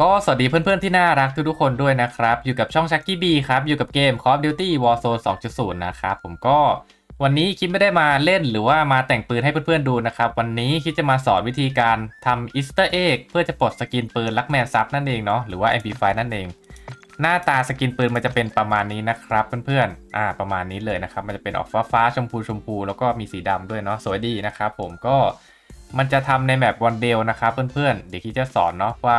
ก็สวัสดีเพื่อนๆที่น่ารักทุกๆคนด้วยนะครับ อยู่กับช่องชักกี้บีครับ อยู่กับเกม Call of Duty Warzone 2.0 นะครับ ผมก็วันนี้คิดไม่ได้มาเล่นหรือว่ามาแต่งปืนให้เพื่อนๆดูนะครับ วันนี้คิดจะมาสอนวิธีการทำ Easter Egg เพื่อจะปลดสกินปืนลักแมนซับนั่นเองเนาะหรือว่า MP5 นั่นเอง หน้าตาสกินปืนมันจะเป็นประมาณนี้นะครับเพื่อนๆอ่าประมาณนี้เลยนะครับ มันจะเป็นออกฟ้าฟ้าๆชมพูชมพูแล้วก็มีสีดำด้วยเนาะสวยดีนะครับผมก็มันจะทำในแมปวันเดลนะครับเพื่อนๆเดี๋ยวคิดจะสอนเนาะว่า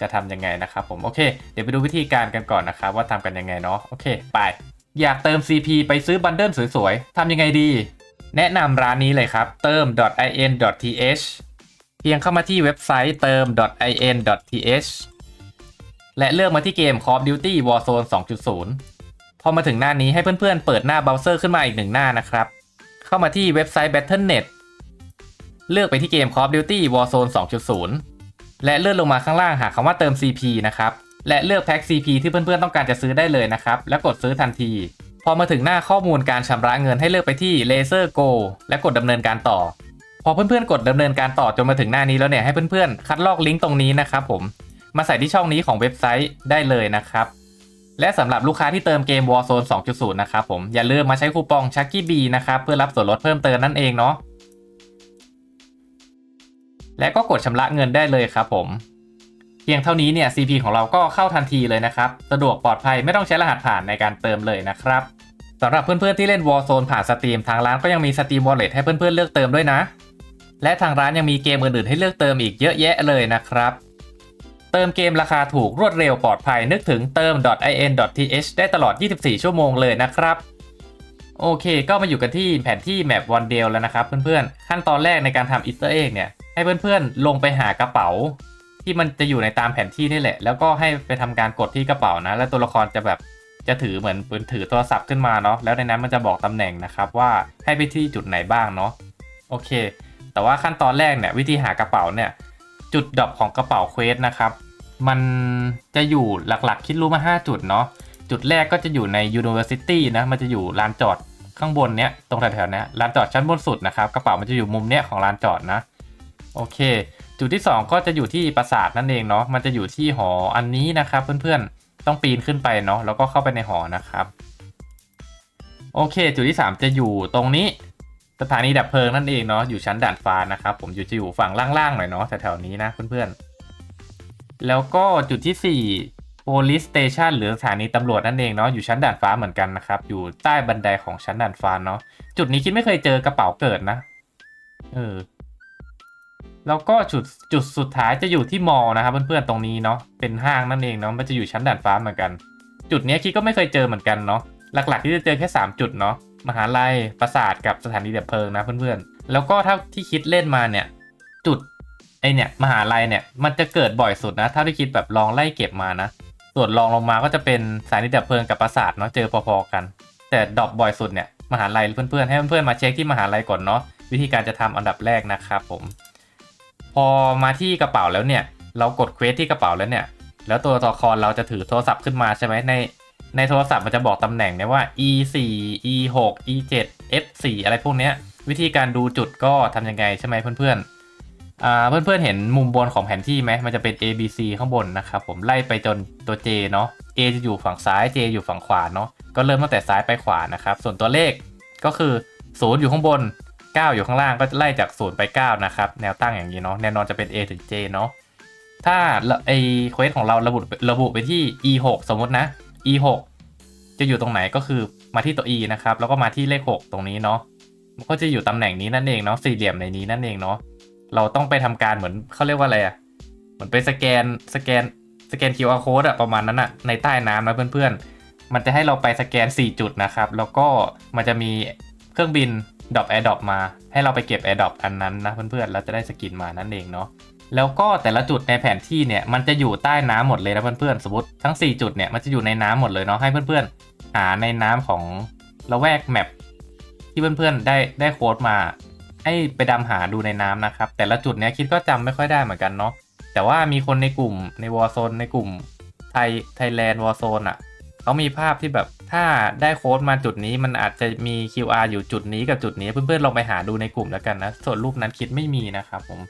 จะทำยังไงนะครับผม โอเค เดี๋ยวไปดูวิธีการกันก่อนนะครับว่าทำกันยังไงเนาะ โอเค ไป อยากเติม CP ไปซื้อบันเดิลสวยๆทำยังไงดี แนะนำร้านนี้เลยครับ เติม .in.th เพียงเข้ามาที่เว็บไซต์เติม .in.th และเลือกมาที่เกม Call of Duty Warzone 2.0 พอมาถึงหน้านี้ให้เพื่อนๆ เปิดหน้าเบราว์เซอร์ขึ้นมาอีกหนึ่งหน้านะครับ เข้ามาที่เว็บไซต์ Battle.net เลือกไปที่เกม Call of Duty Warzone 2.0 และเลื่อนลงมาข้างล่างหาคำว่าเติม CP นะครับ และเลือกแพ็ค CP ที่เพื่อนๆต้องการจะซื้อได้เลยนะครับ แล้วกดซื้อทันที พอมาถึงหน้าข้อมูลการชำระเงินให้เลือกไปที่ Laser Go และกดดำเนินการต่อ พอเพื่อนๆกดดำเนินการต่อจนมาถึงหน้านี้แล้วเนี่ยให้เพื่อนๆคัดลอกลิงก์ตรงนี้นะครับผม มาใส่ที่ช่องนี้ของเว็บไซต์ได้เลยนะครับและสำหรับลูกค้าที่เติมเกม Warzone 2.0 นะครับผม อย่าลืมมาใช้คูปอง Chucky B นะครับ เพื่อรับส่วนลดเพิ่มเติมนั่นเองเนาะ และก็กดชำระเงินได้เลยครับผม เพียงเท่านี้เนี่ย CP ของเราก็เข้าทันทีเลยนะครับ สะดวกปลอดภัยไม่ต้องใช้รหัสผ่านในการเติมเลยนะครับสำหรับเพื่อนๆที่เล่น Warzone ผ่านสตรีมทางร้านก็ยังมี Steam Wallet ให้เพื่อนๆเลือกเติมด้วยนะ และทางร้านยังมีเกมอื่นๆให้เลือกเติมอีกเยอะแยะเลยนะครับ เติมเกมราคาถูกรวดเร็วปลอดภัยนึกถึงเติม .in.th ได้ตลอด 24 ชั่วโมงเลยนะครับโอเค ก็มาอยู่กันที่แผนที่แมปวันเดลแล้วนะครับเพื่อนๆ ขั้นตอนแรกในการทำอีสเตอร์เอ็กเนี่ย ให้เพื่อนๆลงไปหากระเป๋า ที่มันจะอยู่ในตามแผนที่นี่แหละ แล้วก็ให้ไปทำการกดที่กระเป๋านะ แล้วตัวละครจะแบบจะถือเหมือนปืนถือโทรศัพท์ขึ้นมาเนาะแล้วในนั้นมันจะบอกตำแหน่งนะครับว่าให้ไปที่จุดไหนบ้างเนาะโอเค แต่ว่าขั้นตอนแรกเนี่ยวิธีหากระเป๋าเนี่ยจุดดรอปของกระเป๋าเควสนะครับมันจะอยู่หลักๆ คิดรู้มา 5 จุดเนาะจุดแรกก็จะอยู่ใน University นะมันจะอยู่ลานจอดข้างบนเนี้ยตรงแถวๆนี้ลานจอดชั้นบนสุดนะครับกระเป๋ามันจะอยู่มุมเนี้ยของลานจอดนะ โอเค จุดที่ 2 ก็จะอยู่ที่ปราสาทนั่นเองเนาะมันจะอยู่ที่หออันนี้นะครับ เพื่อนๆต้องปีนขึ้นไปเนาะแล้วก็เข้าไปในหอนะครับ โอเค จุดที่ 3 จะอยู่ตรงนี้สถานีดับเพลิงนั่นเองเนาะอยู่ชั้นด่านฟ้านะครับ ผมอยู่จะอยู่ฝั่งล่างๆหน่อยเนาะแถวๆนี้นะเพื่อนๆแล้วก็จุดที่ 4 police station หรือสถานีตำรวจนั่นเองเนาะอยู่ชั้นด่านฟ้าเหมือนกันนะครับอยู่ใต้บันไดของชั้นด่านฟ้าเนาะจุดนี้คิดไม่เคยเจอกระเป๋าเกิดนะเออ แล้วก็จุดจุดสุดท้ายจะอยู่ที่มอลนะครับเพื่อนๆตรงนี้เนาะเป็นห้างนั่นเองเนาะมันจะอยู่ชั้นด่านฟ้าเหมือนกัน จุดนี้คิดก็ไม่เคยเจอเหมือนกันเนาะหลักๆที่จะเจอแค่ 3 จุดเนาะมหาลัยปราสาทกับสถานีดับเพลิงนะเพื่อนๆแล้วก็เท่าที่คิดเล่นมาเนี่ย จุดไอเนี่ยมหาลัยเนี่ยมันจะเกิดบ่อยสุดนะเท่าที่คิดแบบลองไล่เก็บมานะ ส่วนรองลงมาก็จะเป็นสถานีดับเพลิงกับปราสาทเนาะเจอพอๆกัน แต่ดรอปบ่อยสุดเนี่ยมหาลัยเพื่อนๆให้เพื่อนๆมาเช็คที่มหาลัยก่อนเนาะวิธีการจะทำอันดับแรกนะครับผม อมาที่กระเป๋าแล้วเนี่ย เรากดเควสที่กระเป๋าแล้วเนี่ย แล้วตัวตัวละครเราจะถือโทรศัพท์ขึ้นมาใช่ไหมใน ในโทรศัพท์มันจะบอกตำแหน่งเนี่ยว่า e 4 e 6 e 7 f 4อะไรพวกเนี้ย วิธีการดูจุดก็ทำยังไงใช่ไหมเพื่อนๆอ่าเพื่อนๆเห็นมุมบนของแผนที่ไหมมันจะเป็น a b c ข้างบนนะครับผมไล่ไปจนตัว j เนาะ a จะอยู่ฝั่งซ้าย j อยู่ฝั่งขวาเนาะก็เริ่มตั้งแต่ซ้ายไปขวานะครับส่วนตัวเลขก็คือ0อยู่ข้างบน 9 อยู่ข้างล่างก็จะไล่จาก 0 ไป 9 นะครับ แนวตั้งอย่างนี้เนาะแน่นอนจะเป็น a ถึง j เนาะถ้าไอเควสของเราระบุระบุไปที่ e 6สมมตินะ e 6จะอยู่ตรงไหนก็คือมาที่ตัว e นะครับ แล้วก็มาที่เลข 6 ตรงนี้เนาะมันก็จะอยู่ตำแหน่งนี้นั่นเองเนาะสี่เหลี่ยมในนี้นั่นเองเนาะเราต้องไปทำการเหมือนเขาเรียกว่าอะไรอะเหมือนไปสแกนสแกนสแกน QR code อะประมาณนั้นอะในใต้น้ำนะเพื่อนๆ มันจะให้เราไปสแกน 4 จุดนะครับ แล้วก็มันจะมีเครื่องบิน ดรอปแอร์ดรอปมา ให้เราไปเก็บแอร์ดรอปอันนั้นนะเพื่อนๆแล้วจะได้สกินมานั่นเองเนาะแล้วก็แต่ละจุดในแผนที่เนี่ยมันจะอยู่ใต้น้ำหมดเลยนะเพื่อนๆสมมติทั้ง 4 จุดเนี่ยมันจะอยู่ในน้ำหมดเลยเนาะให้เพื่อนๆ หาในน้ำของละแวกแมปที่เพื่อนๆได้ได้โค้ดมา ให้ไปดำหาดูในน้ำนะครับ แต่ละจุดเนี้ยคิดก็จำไม่ค่อยได้เหมือนกันเนาะแต่ว่ามีคนในกลุ่มในวอร์โซนในกลุ่มไทยไทยแลนด์วอร์โซนอะเขามีภาพที่แบบ ถ้าได้โค้ดมาจุดนี้มันอาจจะมี QR อยู่จุดนี้กับจุดนี้เพื่อนๆลองไปหาดูในกลุ่มแล้วกันนะ ส่วนรูปนั้นคิดไม่มีนะครับผม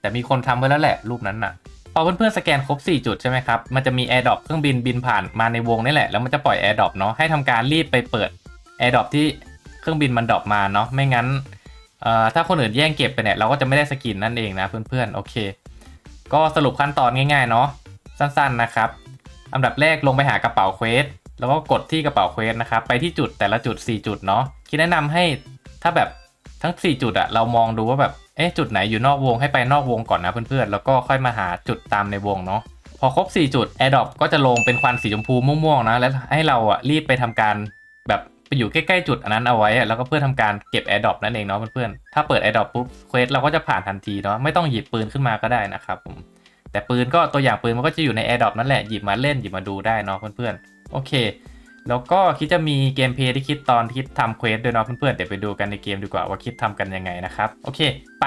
แต่มีคนทำไว้แล้วแหละรูปนั้นน่ะพอเพื่อนๆสแกนครบ 4 จุดใช่ไหมครับ มันจะมี Air d r o p เครื่องบินบินผ่านมาในวงนี่แหละ แล้วมันจะปล่อย Air d r o p เนาะให้ทำการรีบไปเปิด Air d r o p ที่เครื่องบินมันดรอปมาเนาะไม่งั้นเอ่อถ้าคนอื่นแย่งเก็บไปเนี่ยเราก็จะไม่ได้สกินนั่นเองนะเพื่อนๆโอเค ก็สรุปขั้นตอนง่ายๆเนาะสั้นๆนะครับอันดับแรกลงไปหากระเป๋าเควส แล้วก็กดที่กระเป๋าเควสนะครับ ไปที่จุดแต่ละจุด 4 จุดเนาะคิดแนะนำให้ถ้าแบบทั้ง 4 จุดอะเรามองดูว่าแบบเอ๊ะจุดไหนอยู่นอกวงให้ไปนอกวงก่อนนะเพื่อนๆ แล้วก็ค่อยมาหาจุดตามในวงเนาะพอครบ 4 จุด AirDrop ก็จะลงเป็นควันสีชมพูม่วงๆนะแล้วให้เราอะรีบไปทำการแบบไปอยู่ใกล้ๆจุดอันนั้นเอาไว้แล้วก็เพื่อทำการเก็บ AirDrop นั่นเองเนาะเพื่อนๆถ้าเปิด AirDrop ปุ๊บเควสเราก็จะผ่านทันทีเนาะไม่ต้องหยิบปืนขึ้นมาก็ได้นะครับผมแต่ปืนก็ตัวอย่างปืนมันก็จะอยู่ใน AirDrop นั่นแหละหยิบมาเล่นหยิบมาดูได้เนาะเพื่อนๆ โอเค แล้วก็คิดจะมีเกมเพลย์ที่คิดตอนคิดทำเควสด้วยเนาะเพื่อนๆ เดี๋ยวไปดูกันในเกมดีกว่าว่าคิดทำกันยังไงนะครับ โอเค ไป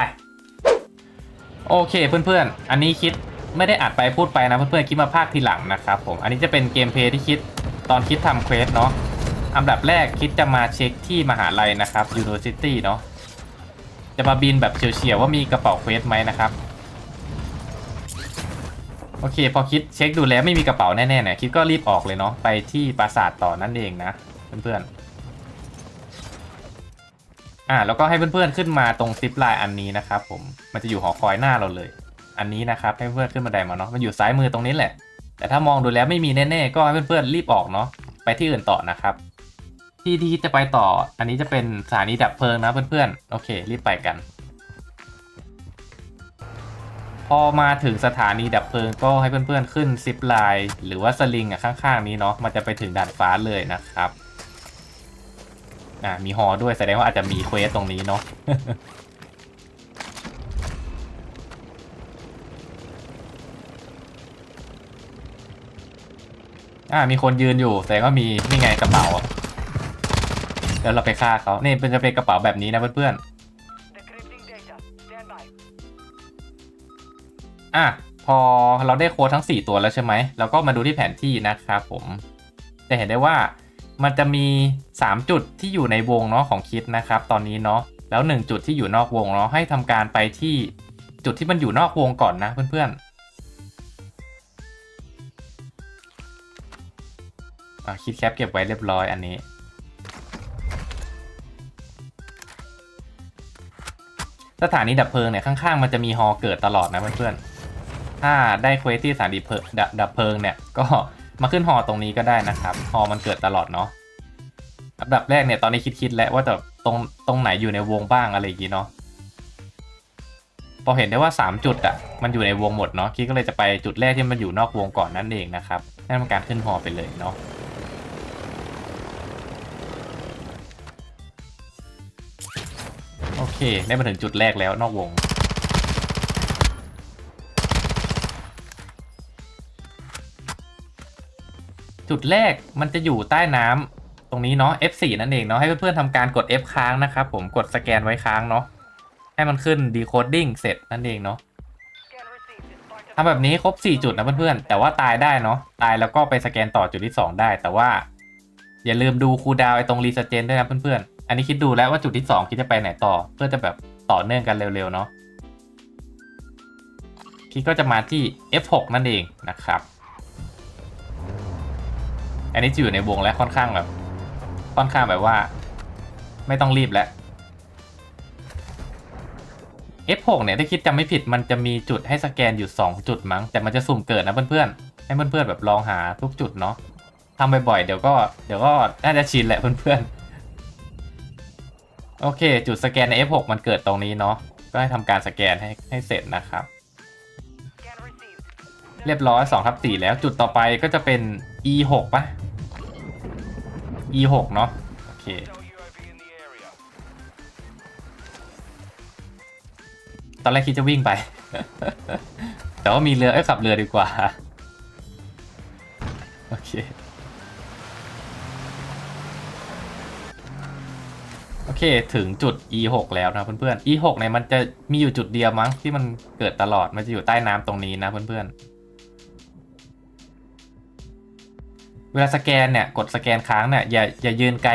โอเคเพื่อนๆ อันนี้คิดไม่ได้อัดไปพูดไปนะเพื่อนๆ คิดมาภาคทีหลังนะครับผม อันนี้จะเป็นเกมเพลย์ที่คิดตอนคิดทำเควสเนาะอันดับแรกคิดจะมาเช็คที่มหาลัยนะครับ University เนาะจะมาบินแบบเฉียวๆว่ามีกระเป๋าเควสไหมนะครับ โอเค พอคิดเช็คดูแล้วไม่มีกระเป๋าแน่ๆเนี่ยคิดก็รีบออกเลยเนาะไปที่ปราสาทต่อนั่นเองนะเพื่อนๆอ่าแล้วก็ให้เพื่อนๆขึ้นมาตรงซิปไลน์อันนี้นะครับผมมันจะอยู่หอคอยหน้าเราเลย อันนี้นะครับให้เพื่อนๆขึ้นบันไดมาเนาะมันอยู่ซ้ายมือตรงนี้แหละ แต่ถ้ามองดูแล้วไม่มีแน่ๆก็ให้เพื่อนๆรีบออกเนาะไปที่อื่นต่อนะครับ ที่ที่จะไปต่ออันนี้จะเป็นสถานีดับเพลิงนะเพื่อนๆโอเค รีบไปกัน พอมาถึงสถานีดับเพลิงก็ให้เพื่อนๆขึ้นซิปไลน์หรือว่าสลิงอะข้างๆนี้เนาะมันจะไปถึงด่านฟ้าเลยนะครับอ่ามีฮอด้วยแสดงว่าอาจจะมีเควสตรงนี้เนาะอ่ามีคนยืนอยู่แสดงว่ามีนี่ไงกระเป๋าเดี๋ยวเราไปฆ่าเขานี่เป็นจะเป็นกระเป๋าแบบนี้นะเพื่อนๆ อะพอเราได้โค้ดทั้ง 4 ตัวแล้วใช่ไหมแล้วก็มาดูที่แผนที่นะครับผม จะเห็นได้ว่ามันจะมี 3 จุดที่อยู่ในวงเนาะของคิดนะครับ ตอนนี้เนาะแล้ว 1 จุดที่อยู่นอกวงเนาะให้ทำการไปที่จุดที่มันอยู่นอกวงก่อนนะเพื่อนๆคิดแคปเก็บไว้เรียบร้อยอันนี้สถานีดับเพลิงเนี่ยข้างๆ มันจะมีฮอเกิดตลอดนะเพื่อนๆ ถ้าได้เควสที่สถานีเพดับเพลิงเนี่ย ก็มาขึ้นฮอตรงนี้ก็ได้นะครับฮอมันเกิดตลอดเนาะอันดับแรกเนี่ยตอนนี้คิดๆแล้วว่าจะตรงตรงไหนอยู่ในวงบ้างอะไรอย่างงี้เนาะพอเห็นได้ว่า 3 จุดอะมันอยู่ในวงหมดเนาะคิดก็เลยจะไปจุดแรกที่มันอยู่นอกวงก่อนนั่นเองนะครับนั่นเป็นการขึ้นฮอไปเลยเนาะโอเค ได้มาถึงจุดแรกแล้วนอกวง จุดแรกมันจะอยู่ใต้น้ำตรงนี้เนาะ F4 นั่นเองเนาะให้เพื่อนๆทำการกด F ค้างนะครับผมกดสแกนไว้ค้างเนาะให้มันขึ้น decoding เสร็จนั่นเองเนาะทำแบบนี้ครบ 4 จุดนะเพื่อนๆแต่ว่าตายได้เนาะตายแล้วก็ไปสแกนต่อจุดที่ 2 ได้ แต่ว่า อย่าลืมดูคูดาวไอ้ตรงรีสเจนด้วยนะเพื่อนๆอันนี้คิดดูแล้วว่าจุดที่ 2 คิดจะไปไหนต่อ เพื่อจะแบบต่อเนื่องกันเร็วๆเนาะพี่ก็จะมาที่ F6 นั่นเองนะครับ อันนี้จะอยู่ในวงและค่อนข้างแบบ ค่อนข้างแบบว่า ไม่ต้องรีบแล้ว F6 เนี่ยถ้าคิดจำไม่ผิดมันจะมีจุดให้สแกนอยู่ 2 จุดมั้ง แต่มันจะสุ่มเกิดนะเพื่อนๆ ให้เพื่อนๆแบบลองหาทุกจุดเนาะทำบ่อยๆ เดี๋ยวก็เดี๋ยวก็น่าจะชินแหละเพื่อนๆ โอเค จุดสแกนใน F6 มันเกิดตรงนี้เนาะ ก็ให้ทำการสแกนให้ให้เสร็จนะครับ เรียบร้อย2ทับ4แล้วจุดต่อไปก็จะเป็น E6 ปะ E6 เนาะโอเคตอนแรกคิดจะวิ่งไป แต่ว่ามีเรือเอ้ยขับเรือดีกว่า โอเค โอเค ถึงจุด E6 แล้วนะเพื่อนๆ E6 เนี่ยมันจะมีอยู่จุดเดียวมั้งที่มันเกิดตลอด มันจะอยู่ใต้น้ำตรงนี้นะเพื่อนๆ วลาสแกนเนี่ยกดสแกนค้างเนี่ยอย่าอย่ายืนไกล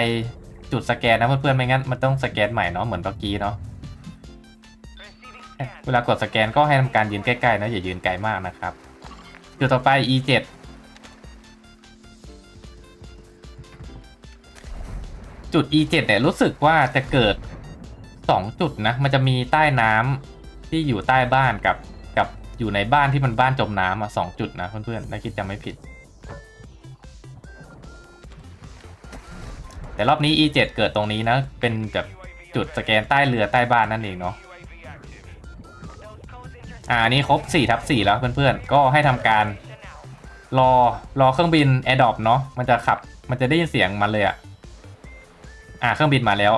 จุดสแกนนะเพื่อนๆไม่งั้นมันต้องสแกนใหม่เนาะเหมือนเมื่อกี้เนาะ Receiving เวลากดสแกนก็ให้ทำการยืนใกล้ๆนะอย่ายืนไกลมากนะครับจุดต่อไป E7 จุด E7 เนี่ยรู้สึกว่าจะเกิด 2 จุดนะมันจะมีใต้น้ำที่อยู่ใต้บ้านกับกับอยู่ในบ้านที่มันบ้านจมน้ำอะสองจุดนะเพื่อนๆถ้าคิดจำไม่ผิด แต่รอบนี้ E7 เกิดตรงนี้นะ เป็นแบบจุดสแกนใต้เรือใต้บ้านนั่นเองเนาะอ่านี้ครบ4ทับ4แล้วเพื่อนๆ ก็ให้ทำการ รอรอเครื่องบิน a อ d o p เนาะมันจะขับมันจะได้ยินเสียงมันเลยอะอ่าเครื่องบินมาแล้ว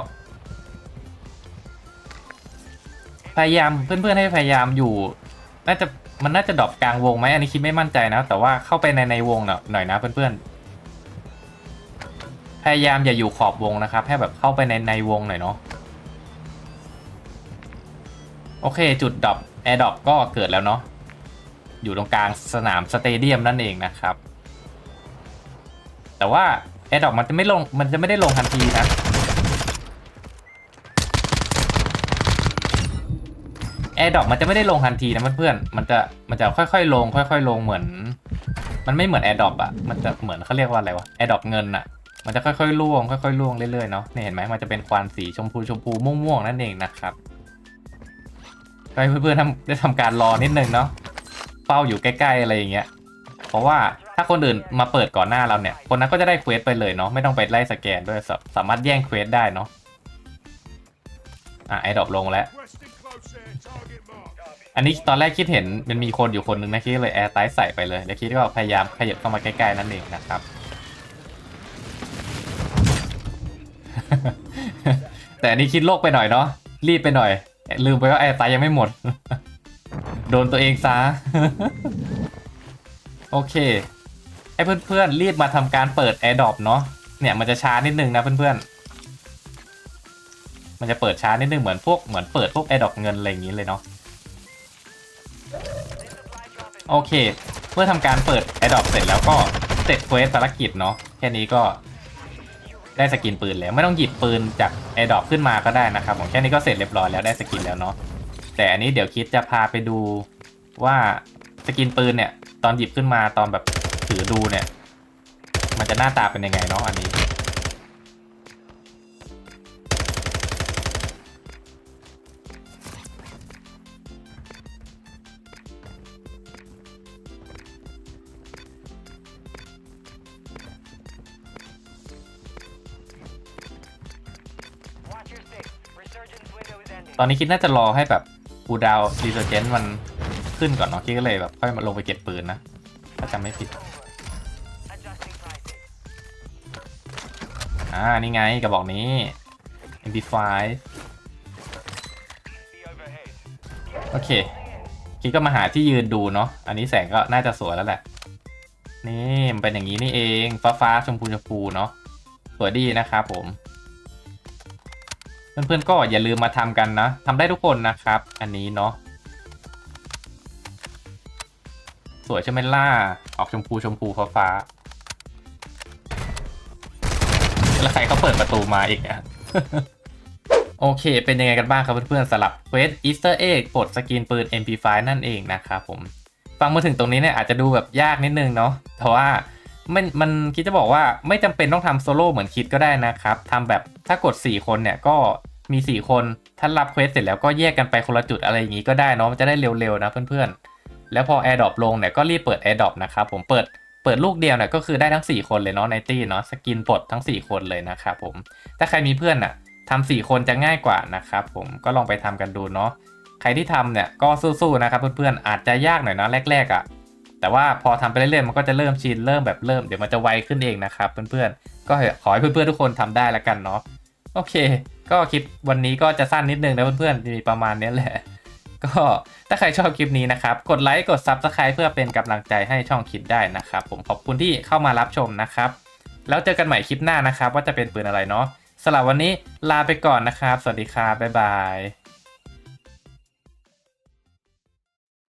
พยายามเพื่อนๆให้พยายามอยู่ น่าจะมันน่าจะดรอปกลางวงไหมอันนี้คิดไม่มั่นใจนะ แต่ว่าเข้าไปในในวงหน่อยหน่อยนะเพื่อนๆ พยายามอย่าอยู่ขอบวงนะครับ ให้แบบเข้าไปในในวงหน่อยเนาะโอเคจุดดรอปแอร์ดรอปก็เกิดแล้วเนาะอยู่ตรงกลางสนามสเตเดียมนั่นเองนะครับ แต่ว่าแอร์ดรอปมันจะไม่ลงมันจะไม่ได้ลงทันทีนะแอร์ดรอปมันจะไม่ได้ลงทันทีนะเพื่อนๆมันจะมันจะค่อยๆลง ค่อย ๆ ลงเหมือน มันไม่เหมือนแอร์ดรอปอะมันจะเหมือนเขาเรียกว่าอะไรวะแอร์ดรอปเงินอะ มันจะค่อยๆล่วงค่อยๆล่วงเรื่อยๆเนาะเนี่ยเห็นไหมมันจะเป็นควันสีชมพูชมพูม่วงๆนั่นเองนะครับก็ให้เพื่อนๆทำได้ทำการรอนิดนึงเนาะเฝ้าอยู่ใกล้ๆอะไรอย่างเงี้ย เพราะว่าถ้าคนอื่นมาเปิดก่อนหน้าเราเนี่ย คนนั้นก็จะได้เควสไปเลยเนาะไม่ต้องไปไล่สแกนด้วยสาสามารถแย่งเควสได้เนาะอะไอดอปลงแล้วอันนี้ตอนแรกคิดเห็นมันมีคนอยู่คนหนึ่งนะคิดเลยแอร์ไตใส่ไปเลยแล้วคิดก็พยายามขยับเข้ามาใกล้ๆนั่นเองนะครับ แต่อันนี้คิดโลกไปหน่อยเนาะรีบไปหน่อย ลืมไปว่าแอร์ไตยังไม่หมด โดนตัวเองซะ โอเคให้เพื่อนๆรีบมาทำการเปิด a อ r d r o p เนาะเนี่ยมันจะช้านิดนึงนะเพื่อนๆ มันจะเปิดช้านิดนึงเหมือนพวกเหมือนเปิดพวก a อ r d r o p เงินอะไรอย่างนี้เลยเนาะโอเค เมื่อทำการเปิด a อ d o p เสร็จแล้วก็เสร็จเควสภารกิจเนาะแค่นี้ก็ ได้สกินปืนแล้วไม่ต้องหยิบปืนจากไอดอกขึ้นมาก็ได้นะครับผมแค่นี้ก็เสร็จเรียบร้อยแล้วได้สกินแล้วเนาะแต่อันนี้เดี๋ยวคิดจะพาไปดูว่าสกินปืนเนี่ย ตอนหยิบขึ้นมาตอนแบบถือดูเนี่ย มันจะหน้าตาเป็นยังไงเนาะอันนี้ ตอนนี้คิดน่าจะรอให้แบบกูดาวรีเซอร์เจนมันขึ้นก่อนเนาะคิดก็เลยแบบค่อยมาลงไปเก็บปืนนะ ถ้าจำไม่ผิด อ่า นี่ไงกระบอกนี้ MP5 โอเค คิดก็มาหาที่ยืนดูเนาะ อันนี้แสงก็น่าจะสวยแล้วแหละ นี่มันเป็นอย่างนี้นี่เอง ฟ้าฟ้าชมพูชมพูเนาะ สวยดีนะครับผม เพื่อนๆก็อย่าลืมมาทำกันนะทำได้ทุกคนนะครับ อันนี้เนาะสวยใช่ไหมล่า ออกชมพูชมพูฟ้าฟ้าๆแล้วใครเขาเปิดประตูมาอีกอะโอเค เป็นยังไงกันบ้างครับเพื่อนๆสำหรับเควสอีสเตอร์เอ็กปลดสกินปืน MP5 นั่นเองนะครับผม ฟังมาถึงตรงนี้เนี่ยอาจจะดูแบบยากนิดนึงเนาะแต่ว่า มันมันคิดจะบอกว่าไม่จำเป็นต้องทำโซโล่เหมือนคิดก็ได้นะครับทำแบบถ้ากด 4 คนเนี่ยก็มี 4 คนถ้ารับเควสเสร็จแล้วก็แยกกันไปคนละจุดอะไรอย่างนี้ก็ได้เนาะมันจะได้เร็วๆนะเพื่อนๆ แล้วพอ Air d r o p ลงเนี่ยก็รีบเปิด Air d r o p นะครับผมเปิดเปิดลูกเดียวเนี่ยก็คือได้ทั้ง 4 คนเลยเนาะในตี้เนาะสกินปลดทั้ง 4 คนเลยนะครับผมถ้าใครมีเพื่อนน่ะทำสี่คนจะง่ายกว่านะครับผมก็ลองไปทำกันดูเนาะใครที่ทำเนี่ยก็สู้ๆนะครับเพื่อนๆอาจจะยากหน่อยนะแรกๆอะ่ะ แต่ว่าพอทำไปเรื่อยๆมันก็จะเริ่มชินเริ่มแบบเริ่มเดี๋ยวมันจะไวขึ้นเองนะครับเพื่อนๆก็ขอให้เพื่อนๆทุกคนทำได้แล้วกันเนาะโอเค ก็คลิปวันนี้ก็จะสั้นนิดนึงนะเพื่อนๆมีประมาณนี้แหละ ก็ถ้าใครชอบคลิปนี้นะครับกดไลค์กด Subscribe เพื่อเป็นกำลังใจให้ช่องคิดได้นะครับ ผมขอบคุณที่เข้ามารับชมนะครับ แล้วเจอกันใหม่คลิปหน้านะครับ ว่าจะเป็นปืนอะไรเนาะสำหรับวันนี้ลาไปก่อนนะครับ สวัสดีครับบ๊ายบาย